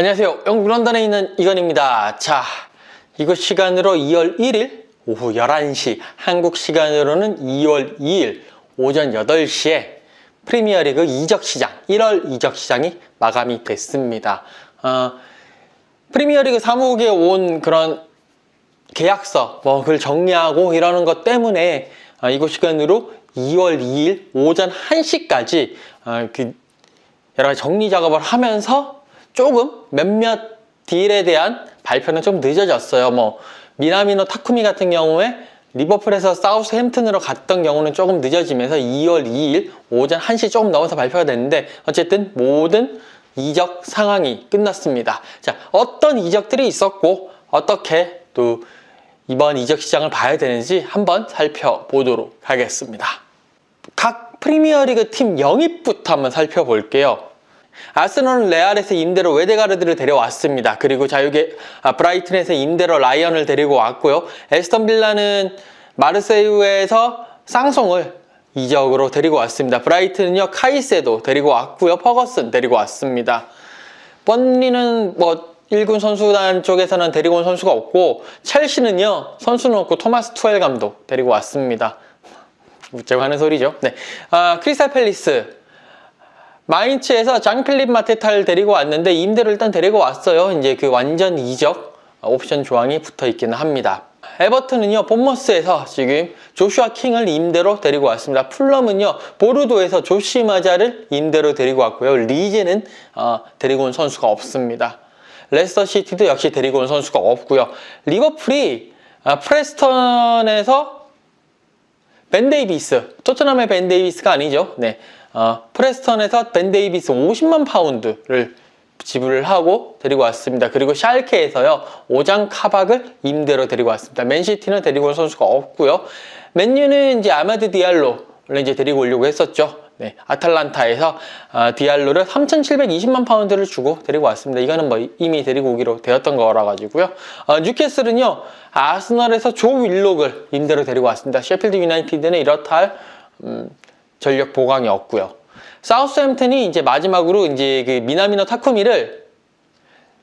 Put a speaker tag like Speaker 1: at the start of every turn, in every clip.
Speaker 1: 안녕하세요. 영국 런던에 있는 이건입니다. 자, 이곳 시간으로 2월 1일 오후 11시, 한국 시간으로는 2월 2일 오전 8시에 프리미어리그 이적 시장, 1월 이적 시장이 마감이 됐습니다. 어, 프리미어리그 사무국에 온 그런 계약서, 뭐 그걸 정리하고 이러는 것 때문에 어, 이곳 시간으로 2월 2일 오전 1시까지 어, 그 여러 가지 정리 작업을 하면서 조금 몇몇 딜에 대한 발표는 좀 늦어졌어요. 뭐 미나미노 타쿠미 같은 경우에 리버풀에서 사우스 햄튼으로 갔던 경우는 조금 늦어지면서 2월 2일 오전 1시 조금 넘어서 발표가 됐는데 어쨌든 모든 이적 상황이 끝났습니다. 자, 어떤 이적들이 있었고 어떻게 또 이번 이적 시장을 봐야 되는지 한번 살펴보도록 하겠습니다. 각 프리미어리그 팀 영입부터 한번 살펴볼게요. 아스널은 레알에서 임대로 웨데가르드를 데려왔습니다. 그리고 자유계 아, 브라이튼에서 임대로 라이언을 데리고 왔고요. 에스턴 빌라는 마르세유에서 쌍송을 이적으로 데리고 왔습니다. 브라이튼은요 카이세도 데리고 왔고요. 퍼거슨 데리고 왔습니다. 번리는 뭐 1군 선수단 쪽에서는 데리고 온 선수가 없고 첼시는요 선수는 없고 토마스 투엘 감독 데리고 왔습니다. 웃자고 하는 소리죠. 네, 아, 크리스탈 팰리스 마인츠에서 장필립 마테타를 데리고 왔는데 임대를 일단 데리고 왔어요. 이제 그 완전 이적 옵션 조항이 붙어 있기는 합니다. 에버튼은요, 본머스에서 지금 조슈아 킹을 임대로 데리고 왔습니다. 풀럼은요, 보르도에서 조시 마자를 임대로 데리고 왔고요. 리즈는 어, 데리고 온 선수가 없습니다. 레스터 시티도 역시 데리고 온 선수가 없고요. 리버풀이 아, 프레스턴에서 벤 데이비스, 토트넘의 벤 데이비스가 아니죠. 네. 어, 프레스턴에서 벤 데이비스 50만 파운드를 지불을 하고 데리고 왔습니다. 그리고 샬케에서요, 오장 카박을 임대로 데리고 왔습니다. 맨시티는 데리고 온 선수가 없고요. 맨유는 이제 아마드 디알로를 이제 데리고 오려고 했었죠. 네, 아탈란타에서 어, 디알로를 3,720만 파운드를 주고 데리고 왔습니다. 이거는 뭐 이미 데리고 오기로 되었던 거라 가지고요. 어, 뉴캐슬은요, 아스널에서 조 윌록을 임대로 데리고 왔습니다. 셰필드 유나이티드는 이렇다 할 음, 전력 보강이 없고요. 사우스햄튼이 이제 마지막으로 이제 그 미나미노 타쿠미를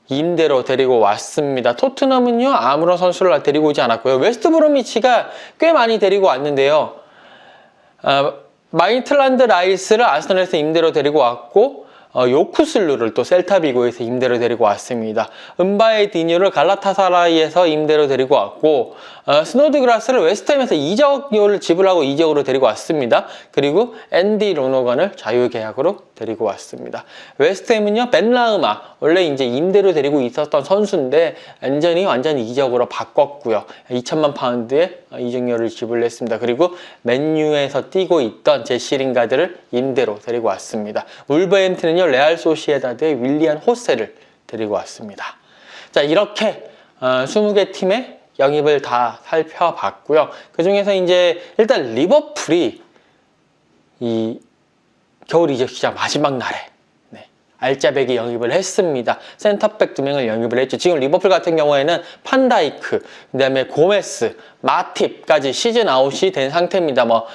Speaker 1: 임대로 데리고 왔습니다. 토트넘은요 아무런 선수를 데리고 오지 않았고요. 웨스트 브로미치가 꽤 많이 데리고 왔는데요. 어, 마인틀란드 라이스를 아스널에서 임대로 데리고 왔고 어, 요쿠슬루를 또 셀타비고에서 임대로 데리고 왔습니다. 은바의 디뉴를 갈라타사라이에서 임대로 데리고 왔고 어, 스노드그라스를 웨스트햄에서 이적료를 지불하고 이적으로 데리고 왔습니다. 그리고 앤디 로노건을 자유계약으로 데리고 왔습니다. 웨스트햄은요 벤라우마 원래 이제 임대로 데리고 있었던 선수인데 완전히 완전 이적으로 바꿨고요. 2천만 파운드의 이적료를 지불했습니다. 그리고 맨유에서 뛰고 있던 제시 링가드를 임대로 데리고 왔습니다. 울버햄튼은요 레알 소시에다드의 윌리안 호세를 데리고 왔습니다. 자 이렇게 어, 20개 팀의 영입을 다 살펴봤고요. 그 중에서 이제 일단 리버풀이 이 겨울 이적 시장 마지막 날에 네, 알짜배기 영입을 했습니다. 센터백 두 명을 영입을 했죠. 지금 리버풀 같은 경우에는 판다이크, 그다음에 고메스, 마팁까지 시즌 아웃이 된 상태입니다. 뭐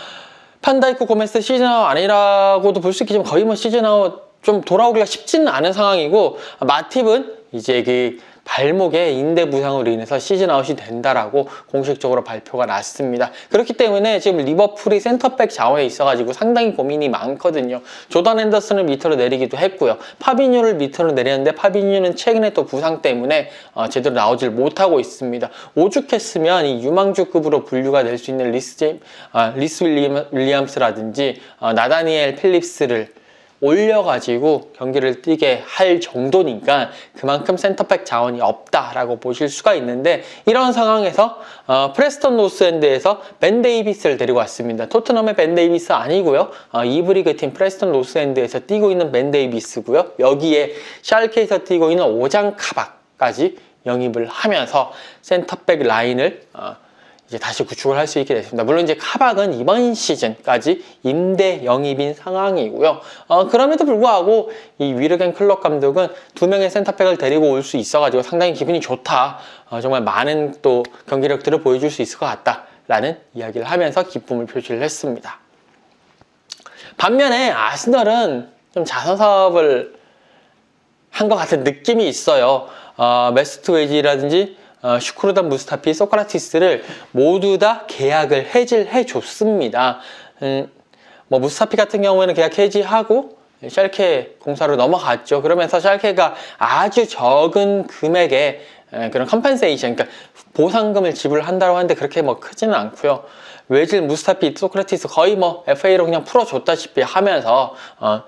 Speaker 1: 판다이크, 고메스 시즌 아웃 아니라고도 볼 수 있겠지만 거의 뭐 시즌 아웃 좀 돌아오기가 쉽지는 않은 상황이고 마팁은 이제 그 발목에 인대 부상으로 인해서 시즌 아웃이 된다라고 공식적으로 발표가 났습니다. 그렇기 때문에 지금 리버풀이 센터백 자원에 있어가지고 상당히 고민이 많거든요. 조던 핸더슨을 밑으로 내리기도 했고요. 파비뉴를 밑으로 내렸는데 파비뉴는 최근에 또 부상 때문에 어, 제대로 나오질 못하고 있습니다. 오죽했으면 이 유망주급으로 분류가 될 수 있는 리스 제임, 아, 리스 윌리엄, 윌리엄스라든지 어, 나다니엘 필립스를 올려가지고 경기를 뛰게 할 정도니까 그만큼 센터백 자원이 없다라고 보실 수가 있는데 이런 상황에서 어, 프레스턴 노스엔드에서 벤 데이비스를 데리고 왔습니다. 토트넘의 벤 데이비스 아니고요. 어, 이브리그 팀 프레스턴 노스엔드에서 뛰고 있는 벤 데이비스고요. 여기에 샬케에서 뛰고 있는 오장 카박까지 영입을 하면서 센터백 라인을 어, 이제 다시 구축을 할 수 있게 됐습니다. 물론 이제 카박은 이번 시즌까지 임대 영입인 상황이고요. 어, 그럼에도 불구하고 이 위르겐 클럽 감독은 두 명의 센터백을 데리고 올 수 있어가지고 상당히 기분이 좋다. 어, 정말 많은 또 경기력들을 보여줄 수 있을 것 같다라는 이야기를 하면서 기쁨을 표시를 했습니다. 반면에 아스널은 좀 자선 사업을 한 것 같은 느낌이 있어요. 어, 메스트 웨지라든지 어, 슈크루단 무스타피, 소크라티스를 모두 다 계약을 해지해 줬습니다. 음, 뭐 무스타피 같은 경우에는 계약 해지하고 샬케 공사로 넘어갔죠. 그러면서 샬케가 아주 적은 금액의 에, 그런 컴펜세이션, 그러니까 보상금을 지불한다고 하는데 그렇게 뭐 크지는 않고요. 외질, 무스타피, 소크라티스 거의 뭐 FA로 그냥 풀어줬다시피 하면서 어,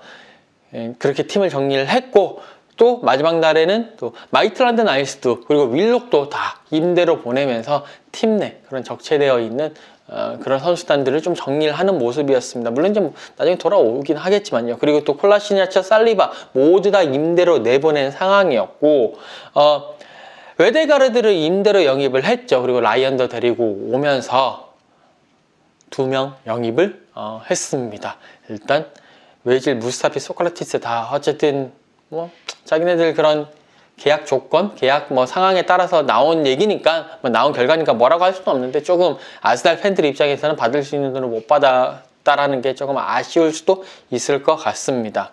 Speaker 1: 예, 그렇게 팀을 정리를 했고 또 마지막 날에는 또 마이틀란드 나이스도 그리고 윌록도 다 임대로 보내면서 팀 내 그런 적체되어 있는 어, 그런 선수단들을 좀 정리를 하는 모습이었습니다. 물론 이제 뭐 나중에 돌아오긴 하겠지만요. 그리고 또 콜라시냐차, 살리바 모두 다 임대로 내보낸 상황이었고 어, 외대가르드를 임대로 영입을 했죠. 그리고 라이언도 데리고 오면서 두 명 영입을 어, 했습니다. 일단 외질, 무스타피, 소크라티스 다 어쨌든 뭐 자기네들 그런 계약 조건, 계약 뭐 상황에 따라서 나온 얘기니까 뭐 나온 결과니까 뭐라고 할 수는 없는데 조금 아스날 팬들 입장에서는 받을 수 있는 돈을 못 받았다라는 게 조금 아쉬울 수도 있을 것 같습니다.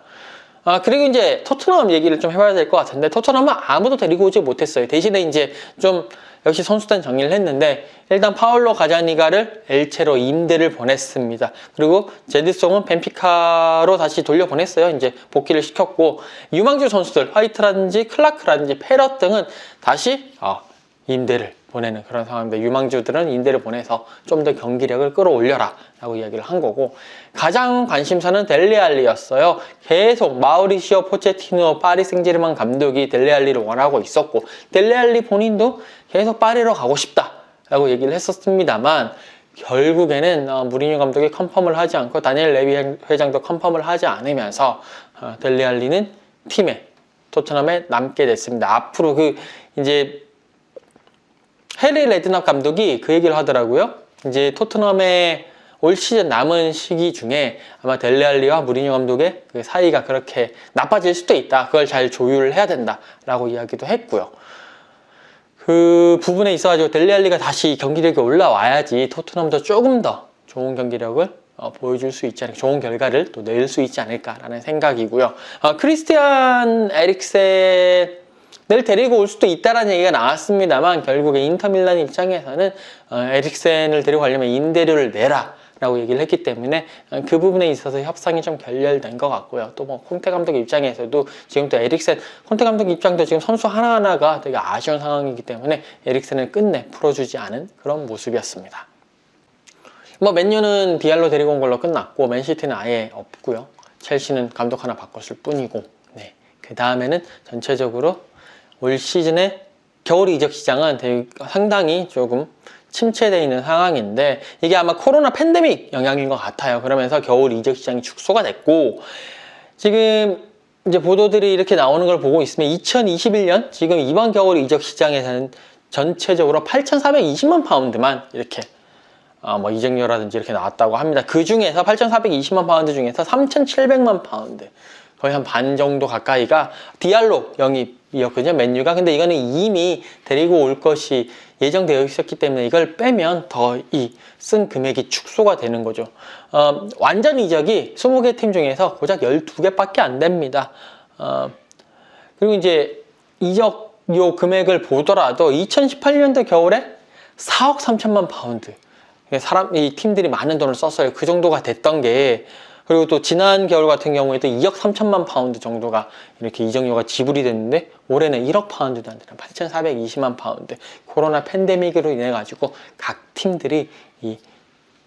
Speaker 1: 아 그리고 이제 토트넘 얘기를 좀 해봐야 될 것 같은데 토트넘은 아무도 데리고 오지 못했어요. 대신에 이제 좀 역시 선수단 정리를 했는데 일단 파울로 가자니가를 엘체로 임대를 보냈습니다. 그리고 제드송은 벤피카로 다시 돌려보냈어요. 이제 복귀를 시켰고 유망주 선수들 화이트라든지 클라크라든지 페럿 등은 다시 어, 임대를 보내는 그런 상황입니다. 유망주들은 임대를 보내서 좀 더 경기력을 끌어올려라 라고 이야기를 한 거고 가장 관심사는 델레알리였어요. 계속 마우리시오 포체티노 파리 생제르맹 감독이 델레알리를 원하고 있었고 델레알리 본인도 계속 파리로 가고 싶다 라고 얘기를 했었습니다만 결국에는 어, 무리뉴 감독이 컨펌을 하지 않고 다니엘 레비 회장도 컨펌을 하지 않으면서 어, 델레알리는 팀에 토트넘에 남게 됐습니다. 앞으로 그 이제 해리 레드납 감독이 그 얘기를 하더라고요. 이제 토트넘의 올 시즌 남은 시기 중에 아마 델레알리와 무리뉴 감독의 그 사이가 그렇게 나빠질 수도 있다. 그걸 잘 조율을 해야 된다라고 이야기도 했고요. 그 부분에 있어가지고 델레알리가 다시 경기력이 올라와야지 토트넘도 조금 더 좋은 경기력을 어, 보여줄 수 있지 않을까, 좋은 결과를 또 낼 수 있지 않을까라는 생각이고요. 어, 크리스티안 에릭센 을 데리고 올 수도 있다라는 얘기가 나왔습니다만 결국에 인터밀란 입장에서는 어, 에릭센을 데리고 가려면 임대료를 내라 라고 얘기를 했기 때문에 어, 그 부분에 있어서 협상이 좀 결렬된 것 같고요. 또뭐 콩테 감독 입장에서도 지금 또 에릭센, 콩테 감독 입장도 지금 선수 하나하나가 되게 아쉬운 상황이기 때문에 에릭센을 끝내 풀어주지 않은 그런 모습이었습니다. 뭐 맨유는 디알로 데리고 온 걸로 끝났고 맨시티는 아예 없고요. 첼시는 감독 하나 바꿨을 뿐이고 네. 그 다음에는 전체적으로 올 시즌에 겨울 이적 시장은 되게 상당히 조금 침체되어 있는 상황인데 이게 아마 코로나 팬데믹 영향인 것 같아요. 그러면서 겨울 이적 시장이 축소가 됐고 지금 이제 보도들이 이렇게 나오는 걸 보고 있으면 2021년 지금 이번 겨울 이적 시장에서는 전체적으로 8,420만 파운드만 이렇게 어, 뭐 이적료라든지 이렇게 나왔다고 합니다. 그 중에서 8,420만 파운드 중에서 3,700만 파운드 거의 한 반 정도 가까이가 디알로 영입이었거든요. 맨유가. 근데 이거는 이미 데리고 올 것이 예정되어 있었기 때문에 이걸 빼면 더 이 쓴 금액이 축소가 되는 거죠. 어, 완전 이적이 20개 팀 중에서 고작 12개밖에 안 됩니다. 어, 그리고 이제 이적료 금액을 보더라도 2018년도 겨울에 4억 3천만 파운드. 사람, 이 팀들이 많은 돈을 썼어요. 그 정도가 됐던 게 그리고 또 지난 겨울 같은 경우에도 2억 3천만 파운드 정도가 이렇게 이적료가 지불이 됐는데 올해는 1억 파운드도 안 되는 8,420만 파운드 코로나 팬데믹으로 인해 가지고 각 팀들이 이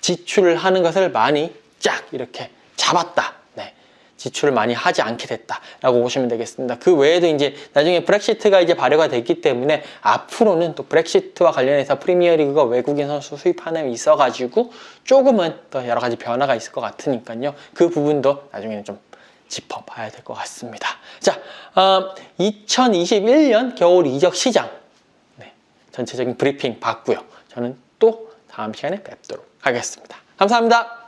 Speaker 1: 지출을 하는 것을 많이 쫙 이렇게 잡았다. 네. 지출을 많이 하지 않게 됐다라고 보시면 되겠습니다. 그 외에도 이제 나중에 브렉시트가 이제 발효가 됐기 때문에 앞으로는 또 브렉시트와 관련해서 프리미어리그가 외국인 선수 수입하는 있어 가지고 조금은 더 여러 가지 변화가 있을 것 같으니까요. 그 부분도 나중에는 좀 짚어봐야 될 것 같습니다. 자, 어, 2021년 겨울 이적 시장 네, 전체적인 브리핑 봤고요. 저는 또 다음 시간에 뵙도록 하겠습니다. 감사합니다.